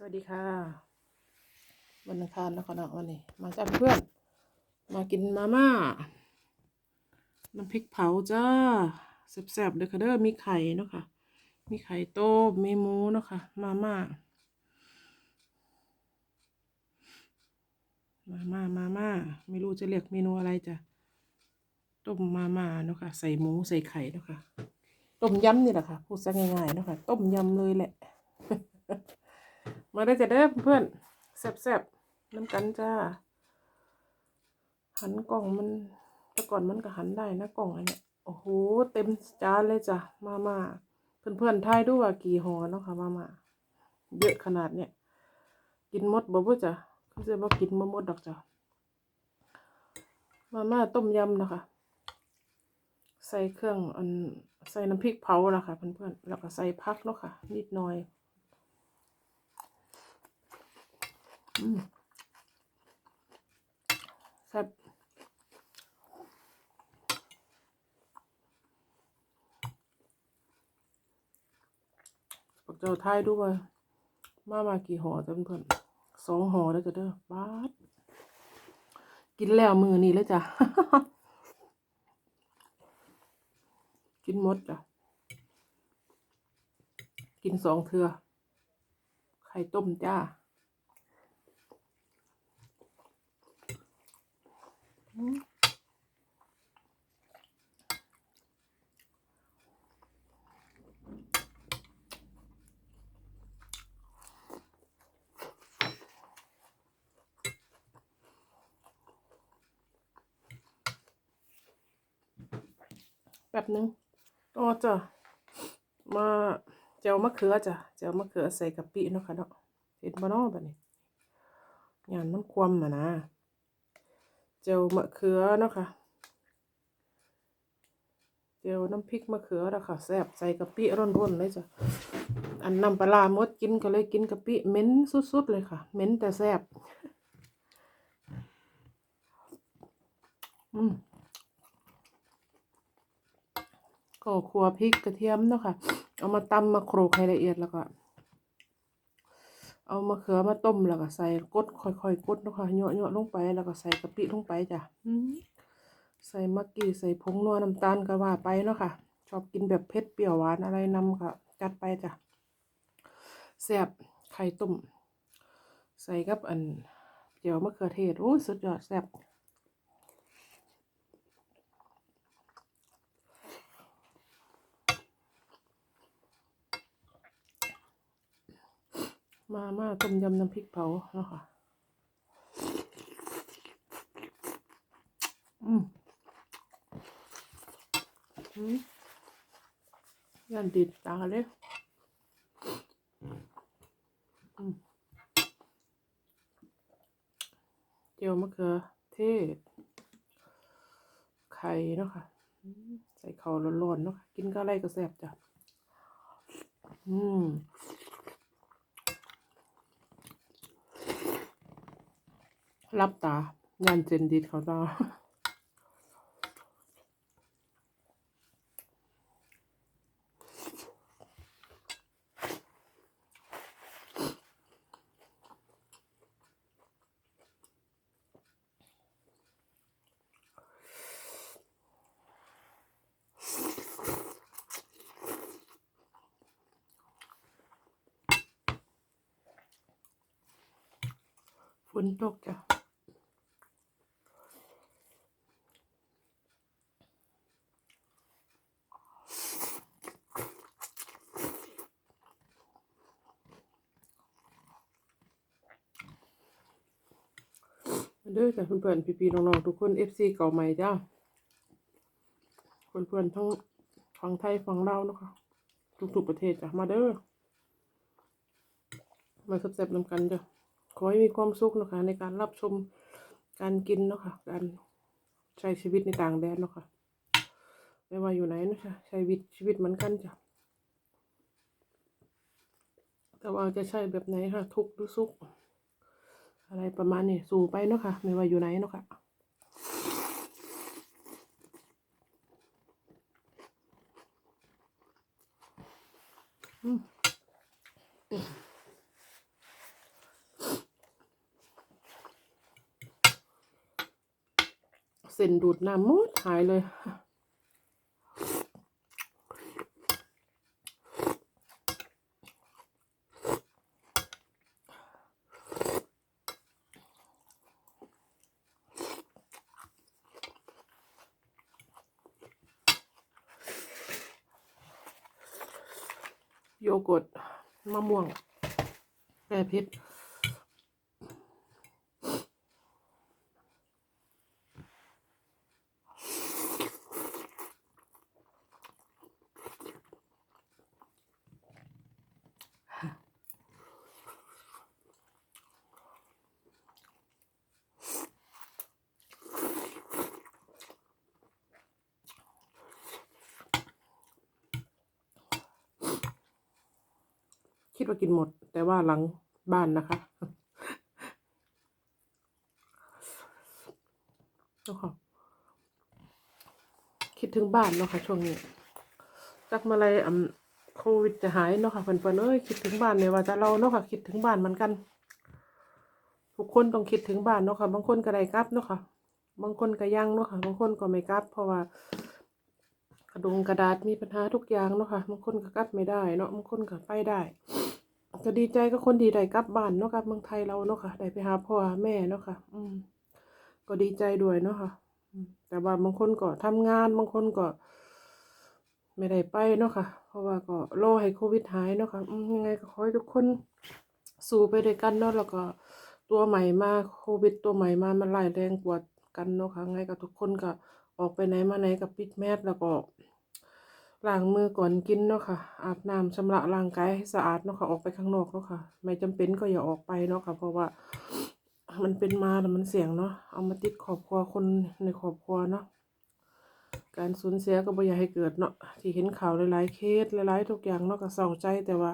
สวัสดีค่ะ วันอังคารแล้วก็เนาะวันนี้ มาจ้าเพื่อน มากินมาม่า น้ำพริกเผาจ้าแซ่บๆเด้อค่ะเด้อมีไข่เนาะค่ะ มีไข่ต้มมีหมูเนาะค่ะ มาม่า มาม่ามาม่าไม่รู้จะเรียกเมนูอะไรจ้ะต้มมาม่าเนาะค่ะ ใส่หมูใส่ไข่เนาะค่ะ ต้มยำนี่แหละค่ะ พูดซะง่ายๆเนาะค่ะ ต้มยำเลยแหละ มาได้จะเด้อเพื่อนแซ่บๆน้ำกันจ้า หันกล่องมันแต่ก่อนมันก็หันได้นะกล่องอันเนี้ยโอ้โหเต็มจานเลยจ้ะมามาเพื่อนๆทายดูว่ากี่ห่อเนาะค่ะมามาเยอะขนาดเนี้ยกินมดบ่บ่จ้ะคือจะบ่กินบ่หมดดอกจ้ะมาม่าต้มยำนะคะ ใส่เครื่องอันใส่น้ำพริกเผานะค่ะเพื่อนๆแล้วก็ใส่พักเนาะค่ะ นิดหน่อย อืม แซ่บบอกเจ้าทยด้วย มามากี่ห่อจ้ะเพื่อนสองห่อแล้วจ้ะเด้อบากินแล้วมือนี้แล้วจ้ะ กินหมดจ้ะ กินสองเทือไข่ต้มจ้า แป๊บนึงอ๋อจ้ะมาเจียวมะเขือจ้ะเจียวมะเขือใส่กะปิเนาะค่ะเนาะเห็นบ่เนาะบัดนี้งานมันความน่ะนะ เจียวมะเขือเนาะค่ะเจียวน้ำพริกมะเขือเนาะค่ะแซ่บใส่กะปิร่นๆเลยจ้ะอันน้ำปลาหมดกินก็เลยกินกะปิเหม็นสุดๆเลยค่ะเหม็นแต่แซ่บอืมก็ขัวพริกกระเทียมเนาะค่ะเอามาตำมาโขลกให้ละเอียดแล้วก็ เอามะเขือมาต้มแล้วก็ใส่กดค่อยๆกดเนาะค่ะเยอะๆลงไปแล้วก็ใส่กะปิลงไปจ้ะอืมใส่มักกี้ใส่ผงนัวน้ำตาลก็ว่าไปเนาะค่ะ ชอบกินแบบเผ็ดเปรี้ยวหวานอะไรนำค่ะ จัดไปจ้ะแซ่บไข่ต้ม ใส่กับอันเจียวมะเขือเทศโอ้ยสุดยอดแซ่บ มาม่าต้มยำน้ำพริกเผาเนาะค่ะอืมอืมยันติดตาเลยเจียวมะเขือเทศ ไข่เนาะค่ะ ใส่ข้าวร้อนๆเนาะค่ะกินก็อะไรก็แซ่บจ้ะ อืม รับตางานเจนดิดเขาตาฝนตกจ้ะ เด้ อจ้ะเพื่อนๆพี่ๆน้องๆทุกคน FC เก่าใหม่จ้าเพื่อนๆทั้งฝั่งไทยฝั่งลาวเนาะค่ะทุกๆประเทศจ้ะมาเด้อมาแซบนำกันจ้ะขอให้มีความสุขนะคะ ในการรับชมการกินเนาะค่ะการใช้ชีวิตในต่างแดนเนาะค่ะไม่ว่าอยู่ไหนเนาะคะใช้ชีวิตชีวิตเหมือนกันจ้ะแต่ว่าจะใช่แบบไหนค่ะทุกหรือสุข อะไรประมาณนี้สู่ไปเนาะคะ่ะไม่ว่าอยู่ไหนเนาะคะ่ะเส้นดูดน้ำมดหายเลย โยเกิร์ตมะม่วงแก้พิษ คิดว่ากินหมด แต่ว่าหลังบ้านนะคะเจ้าค่ะคิดถึงบ้านเนาะค่ะช่วงนี้จักมื่อไรอ่าโควิดจะหายเนาะค่ะเพื่อนๆเอ้ยคิดถึงบ้านเนี่ยว่าจะเราเนาะค่ะคิดถึงบ้านเหมือนกัน ทุกคนต้องคิดถึงบ้านเนาะค่ะบางคนก็ได้กลับเนาะค่ะบางคนก็ยังเนาะค่ะบางคนก็ไม่กลับ เพราะว่ากระดงกระดาษมีปัญหาทุกอย่างเนาะค่ะบางคนก็กลับไม่ได้เนาะบางคนก็ไปได้ ก็ดีใจก็คนดีได้กลับบ้านเนาะครับเมืองไทยเราเนาะค่ะได้ไปหาพ่อหาแม่เนาะค่ะ อืม ก็ดีใจด้วยเนาะค่ะแต่ว่าบางคนก็ทำงานบางคนก็ ไม่ได้ไปเนาะค่ะ เพราะว่าก็รอให้โควิดหายเนาะค่ะอืมยังไงก็ขอให้ทุกคนสู้ไปด้วยกันเนาะแล้วก็ตัวใหม่มาโควิดตัวใหม่มามันร้ายแรงกว่ากันเนาะค่ะไงก็ทุกคนก็ออกไปไหนมาไหนกับปิดแมสแล้วก็ ล้างมือก่อนกินเนาะค่ะ อาบน้ำชำระร่างกายให้สะอาดเนาะค่ะ ออกไปข้างนอกเนาะค่ะ ไม่จำเป็นก็อย่าออกไปเนาะค่ะ เพราะว่ามันเป็นมาแล้วมันเสี่ยงเนาะ เอามาติดครอบครัวคนในครอบครัวเนาะ การสูญเสียก็บ่อยากให้เกิดเนาะ ที่เห็นข่าวหลายๆเคสหลายๆทุกอย่างเนาะก็เศร้าใจแต่ว่า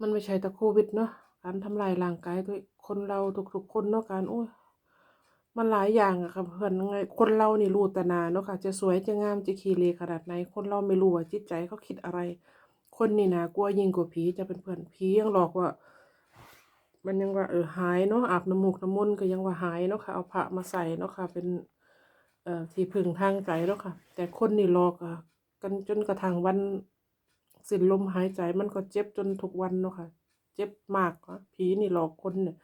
มันไม่ใช่แต่โควิดเนาะ การทำลายร่างกายตัวคนเราทุกๆคนเนาะการโอ้ย มันหลายอย่างอะค่ะเพื่อนยังไงคนเรานี่รู้ตนาเนาะค่ะ จะสวยจะงามจะขี้เหร่ขนาดไหน คนเราไม่รู้ว่าจิตใจเขาคิดอะไร คนนี่นะกลัวยิ่งกว่าผีจะเป็นเพื่อนผียังหลอกว่า มันยังว่าเออหายเนาะอาบน้ำมูกน้ำมนต์ก็ยังว่าหายเนาะค่ะเอาพระมาใส่เนาะค่ะ เป็นเอ่อที่พึ่งทางใจเนาะค่ะ แต่คนนี่หลอกอะกันจนกระทั่งวันสิ้นลมหายใจมันก็เจ็บจนทุกวันเนาะค่ะ เจ็บมากอะผีนี่หลอกคนเนี่ย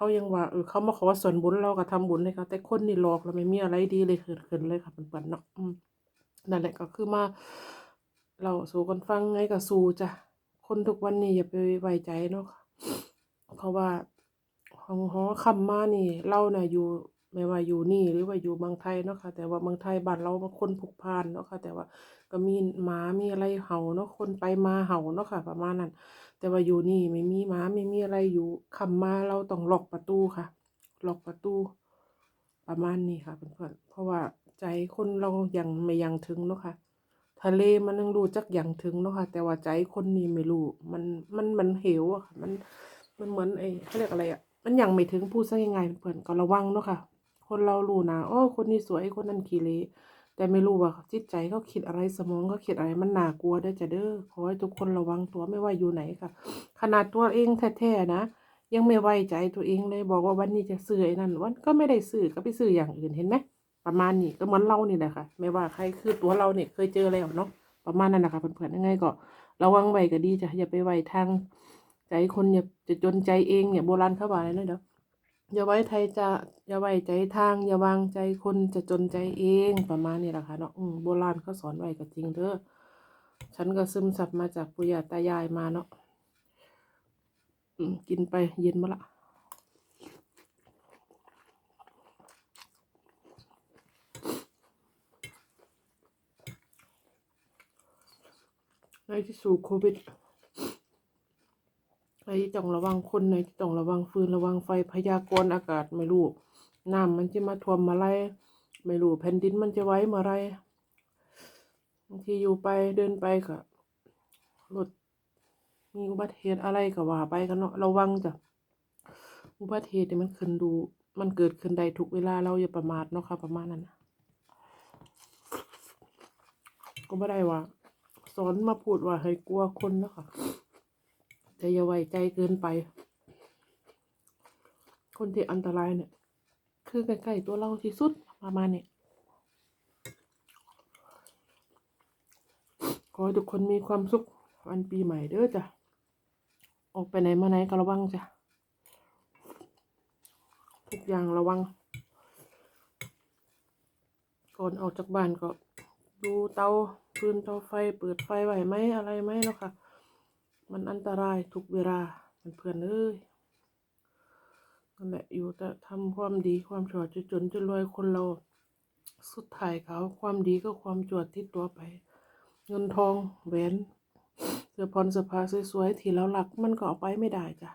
เขายังว่าเออเขามาขอส่วนบุญเราก็ทำบุญให้เขาแต่คนนี่หลอกแล้วไม่มีอะไรดีเลยเกิดขึ้นเลยค่ะเพื่อนๆเนาะนั่นแหละก็คือมาเราสู่กันฟังไงก็สู่จ้ะคนทุกวันนี้อย่าไปไว้ใจเนาะเพราะว่าของหอคำมานี่เราเนี่ยอยู่ไม่ว่าอยู่นี่หรือว่าอยู่เมืองไทยเนาะค่ะ แต่ว่าเมืองไทยบ้านเรามันคนผูกพันเนาะค่ะ แต่ว่าก็มีหมามีอะไรเห่าเนาะคนไปมาเห่าเนาะค่ะ ประมาณนั้น แต่ว่าอยู่นี่ไม่มีหมาไม่มีอะไรอยู่คำมาเราต้องล็อกประตูค่ะ ล็อกประตู ประมาณนี้ค่ะเพื่อนๆเพราะว่าใจคนเรายังไม่ยังถึงเนาะค่ะ ทะเลมันยังรู้จักยังถึงเนาะค่ะ แต่ว่าใจคนนี่ไม่รู้มันมันมันเหวอะค่ะ มันมันเหมือนไอ้เขาเรียกอะไรอะมันยังไม่ถึงพูดซะยังไงเพื่อนก็ระวังเนาะค่ะ คนเรารู้นะโอ้คนนี้สวยคนนั้นขี้เหร่ แต่ไม่รู้ว่าจิตใจเขาคิดอะไรสมองเขาคิดอะไรมันน่ากลัวเด้อจ้ะเด้อขอให้ทุกคนระวังตัวไม่ว่าอยู่ไหนค่ะ ขนาดตัวเองแท้ๆนะ ยังไม่ไว้ใจตัวเองเลยบอกว่าวันนี้จะซื้อไอ้นั่นวันก็ไม่ได้ซื้อก็ไปซื้ออย่างอื่นเห็นไหมประมาณนี้ก็เหมือนเรานี่แหละค่ะ ไม่ว่าใครคือตัวเราเนี่ยเคยเจอแล้วเนาะประมาณนั้นนะคะเพื่อนๆยังไงก็ระวังไว้ก็ดีจ้ะอย่าไปไว้ทางใจคนอย่าจะจนใจเองเนี่ยโบราณเขาบอกอะไรนะเด้อ อย่าไว้ไทยจะอย่าไว้ใจทาง อย่าวางใจคนจะจนใจเองประมาณนี้แหละค่ะเนาะโบราณเขาสอนไว้ก็จริงเด้อฉันก็ซึมซับมาจากปู่ย่าตายายมาเนาะกินไปเย็นมาละในที่สู่โควิด ในที่ต้องระวังคนในที่ต้องระวังฟืนระวังไฟพยากรณ์อากาศไม่รู้น้ำมันจะมาท่วมมาไรไม่รู้แผ่นดินมันจะไหว้เมื่อไรบางทีอยู่ไปเดินไปก็รถมีอุบัติเหตุอะไรก็ว่าไปกันเนาะระวังจ้ะอุบัติเหตุเนี่ยมันขึ้นดู มันเกิดขึ้นได้ทุกเวลาเราอย่าประมาทเนาะค่ะประมาณนั้นนะก็ไม่ได้ว่าสอนมาพูดว่าให้กลัวคนเนาะค่ะ แต่อย่าไว้ใจเกินไป คนที่อันตรายเนี่ย คือใกล้ๆตัวเราที่สุดประมาณนี้ขอให้ทุกคนมีความสุขวันปีใหม่เด้อจ้ะ ออกไปไหนมาไหนก็ระวังจ้ะ ทุกอย่างระวัง ก่อนออกจากบ้านก็ดูเตาปืนเตาไฟ เปิดไฟไหวไหมอะไรไหมเนาะค่ะ มันอันตรายทุกเวลามันเพื่อนเอ้ยนั่นแหละอยู่แต่ทำความดีความชั่วจะจนจะรวยคนเรา สุดท้ายเขาความดีก็ความจวดที่ตัวไป เงินทองแหวนเสื้อพรเสื้อผ้าสวยๆที่เราหลักมันก็เอาไปไม่ได้จ้ะ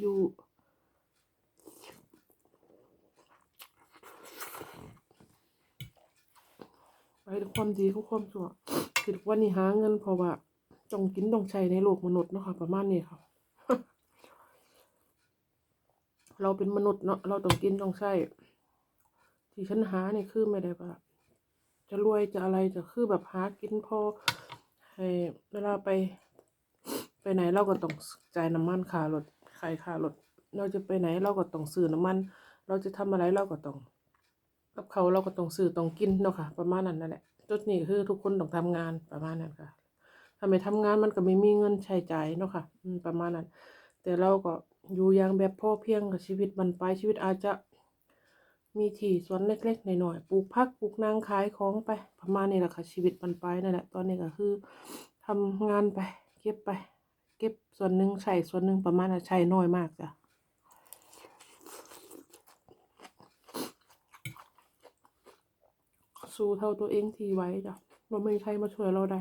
อยู่ไปด้ความดีกับความชั่วคือทุกวันนี้หาเงินเพราะว่า ต้องกินต้องใช้ในโลกมนุษย์เนาะค่ะประมาณนี้ค่ะ เราเป็นมนุษย์เนาะเราต้องกินต้องใช้ที่ฉันหานี่คือไม่ได้ว่าจะรวยจะอะไรจะคือแบบหากินพอให้เวลาไป ไปไหนเราก็ต้องจ่ายน้ำมันค่ารถขายค่ารถเราจะไปไหนเราก็ต้องซื้อน้ำมัน เราจะทำอะไรเราก็ต้องกับเขาเราก็ต้องซื้อต้องกินเนาะค่ะ ประมาณนั้นนั่นแหละจุดนี้คือทุกคนต้องทำงานประมาณนั้นค่ะ ถ้าไม่ทำงานมันก็ไม่มีเงินใช้จ่ายเนาะค่ะประมาณนั้น แต่เราก็อยู่อย่างแบบพ่อเพียงกับชีวิตบรรปลายชีวิตอาจจะ มีที่สวนเล็กๆหน่อยๆปลูกผักปลูกนางขายของไปประมาณนี้แหละค่ะชีวิตบรรปลายนั่นแหละตอนนี้ก็คือทำงานไป เก็บไป เก็บส่วนหนึ่งใช้ส่วนหนึ่งประมาณนั้ใช้น้อยมากจ้ะสู้เท่าตัวเองทีไว้จ้ะเราไม่มีใครมาช่วยเราได้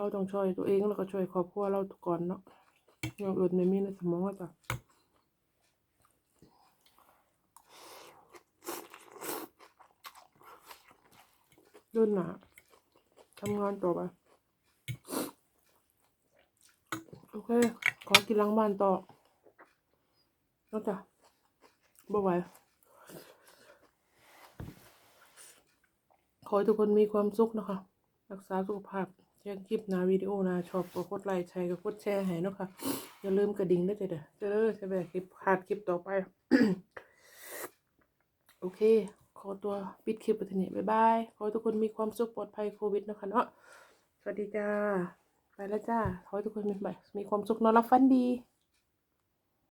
เราต้องช่วยตัวเองแล้วก็ช่วยครอบครัวเราก่อนเนาะอย่างอื่นไม่มีในสมองแล้วจ้ะเดินหนาทำงานต่อไปโอเค ขอกินล้างบ้านต่อแล้วจ้ะบ่ไหวขอให้ทุกคนมีความสุขนะคะ รักษาสุขภาพ แจ้งคลิปนาวิดีโอนาชอบก็กดไลค์ใช้ก็กดแชร์ให้เนาะค่ะอย่าลืมกระดิ่งด้วยเด้อเด้อจะแบบคลิปขาดคลิปต่อไป โอเค ขอตัวปิดคลิปไปทีนี้บ๊ายบาย ขอทุกคนมีความสุขปลอดภัยโควิดนะคะเนาะสวัสดีจ้า ไปแล้วจ้า ขอทุกคนมีมีความสุขนอนรับฝันดี